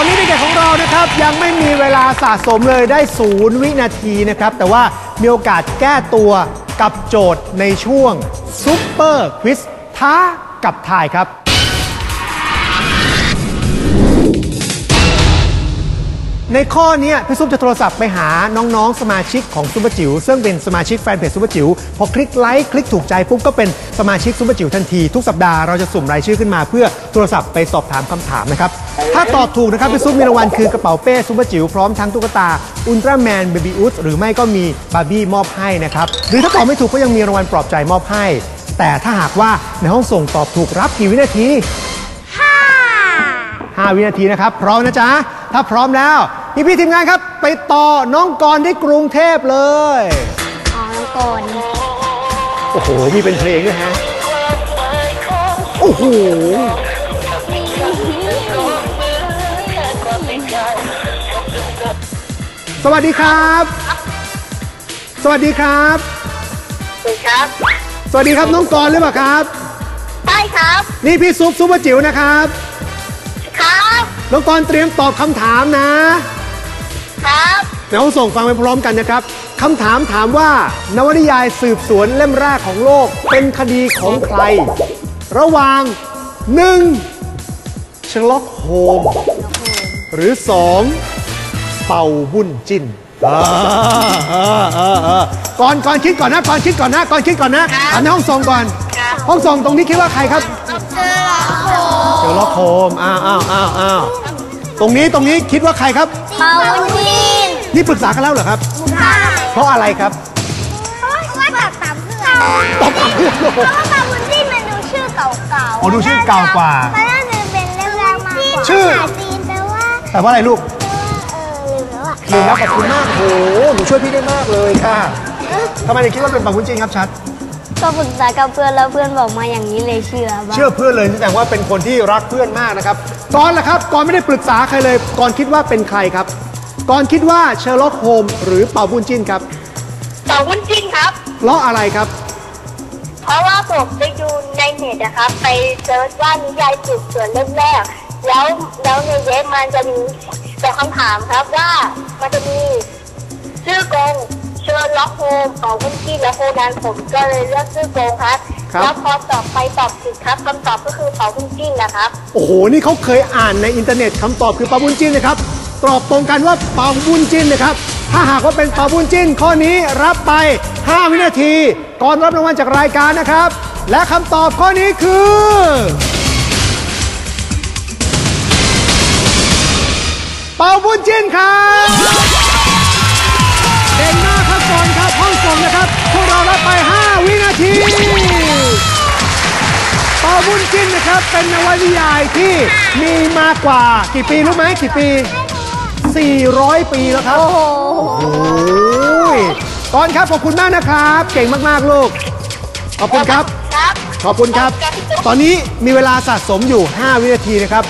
อนนี้เด็กๆของเรานะครับยังไม่มีเวลาสะสมเลยได้ศูนย์วินาทีนะครับ แต่ว่ามีโอกาสแก้ตัวกับโจทย์ในช่วงซุปเปอร์ควิสท้ากับทายครับ ในข้อนี้พี่ซุปจะโทรศัพท์ไปหาน้องๆ สมาชิกของซุปเปอร์จิ๋วซึ่งเป็นสมาชิกแฟนเพจซุปเปอร์จิ๋วพอคลิกไลค์คลิกถูกใจปุ๊บก็เป็นสมาชิกซุปเปอร์จิ๋วทันที ทุกสัปดาห์เราจะสุ่มรายชื่อขึ้นมาเพื่อโทรศัพท์ไปสอบถามคำถามนะครับ ถ้าตอบถูกนะครับพี่ซุปมีรางวัลคือกระเป๋าเป้ซุปเปอร์จิ๋วพร้อมทั้งตุ๊กตาอุลตร้าแมนเบบี้อุสหรือไม่ก็มีบาร์บี้มอบให้นะครับหรือถ้าตอบไม่ถูกก็ยังมีรางวัลปลอบใจมอบให้ แต่ถ้าหากว่าในห้องส่งตอบถูกรับกี่วินาที5วินาทีนะครับพร้อมนะจ๊ะถ้าพร้อมแล้ว พี่พี่ๆทีมงานครับ ไปต่อน้องกรณ์ที่กรุงเทพเลย อ๋อก่อนโอ้โห มีเป็นเพลงด้วยฮะ โอ้โห สวัสดีครับ สวัสดีครับสวัสดีครับสวัสดีครับน้องกรณ์หรือเปล่าครับ ใช่ครับ นี่พี่ซุปซุปเปอร์จิ๋วนะครับ ครับ น้องกรณ์เตรียมตอบคำถามนะ ครับเดี๋ยวส่งฟังไปพร้อมกันนะครับคำถามถามว่า นวนิยายสืบสวนเล่มแรกของโลกเป็นคดีของใคร ระหว่าง 1. เชอร์ล็อกโฮมหรือ 2. เป่าบุญจินออเออเออเออก่อนก่อนคิดก่อนนะก่อนคิดก่อนนะก่อนคิดก่อนนะถามในห้องส่งก่อน ห้องส่งตรงนี้คิดว่าใครครับเชอล็อกโฮมอ้าวอ้าวอ้าวอ้าว ตรงนี้ตรงนี้คิดว่าใครครับเมาจินนี่ปรึกษากันแล้วเหรอครับเพราะอะไรครับว่าแบบตามเพื่อนตอบถามเพื่อนโอ้โหเพราะว่าเมาจินมันดูชื่อเก่าๆอ๋อดูชื่อเก่ากว่า มันน่าจะเป็นเล่มแรกมากกว่าชื่อ ภาษาจีนแปลว่าแต่ว่าอะไรลูกเออลืมแล้วอะลืมแล้วขอบคุณมากโอ้โหหนูช่วยพี่ได้มากเลยค่ะทำไมถึงคิดว่าเป็นปังคุณจริงครับชัด ก็ปรึกษากับเพื่อนแล้วเพื่อนบอกมาอย่างนี้เลยเชื่อบ้างเชื่อเพื่อนเลยแสดงว่าเป็นคนที่รักเพื่อนมากนะครับก่อนละครับก่อนไม่ได้ปรึกษาใครเลยก่อนคิดว่าเป็นใครครับก่อนคิดว่าเชอร์ล็อกโฮมหรือเป่าบุญจินครับเต่าวุ้นจิ้นครับเพราะอะไรครับ เพราะว่าผมไปดูในเน็ตนะครับ ไปเซิร์ชว่านิยายสืบสวนเล่มแรกแล้วแล้วในเว็บมันจะมีแต่คำถามครับว่ามันจะมีชื่อกงเชอร์ ล็อกโฮมของวุ้นจิ้นและโคนันผมก็เลยเลือกชื่อกงครับ ครับ แล้วพอตอบไปตอบผิดครับคำตอบก็คือเป่าวุ้นจิ้นนะครับ โอ้โห นี่เขาเคยอ่านในอินเทอร์เน็ตคำตอบคือปาบุญจินนะครับ ตอบตรงกันว่าปาบุญจินนะครับ ถ้าหากว่าเป็นปาบุญจินข้อนี้รับไป 5 วินาที ก่อนรับรางวัลจากรายการนะครับ และคำตอบข้อนี้คือ เปาบุญจินครับ ส่งนะครับ พวกเรารับไป 5 วินาทีเปาบุญจินนะครับ เป็นนวนิยายที่มีมากกว่ากี่ปีรู้ไหมกี่ปี 400 ปีแล้วครับ โอ้โหก่อนครับขอบคุณมากนะครับ เก่งมากๆลูก ขอบคุณครับ ครับ ขอบคุณครับ ตอนนี้มีเวลาสะสมอยู่ 5 วินาทีนะครับ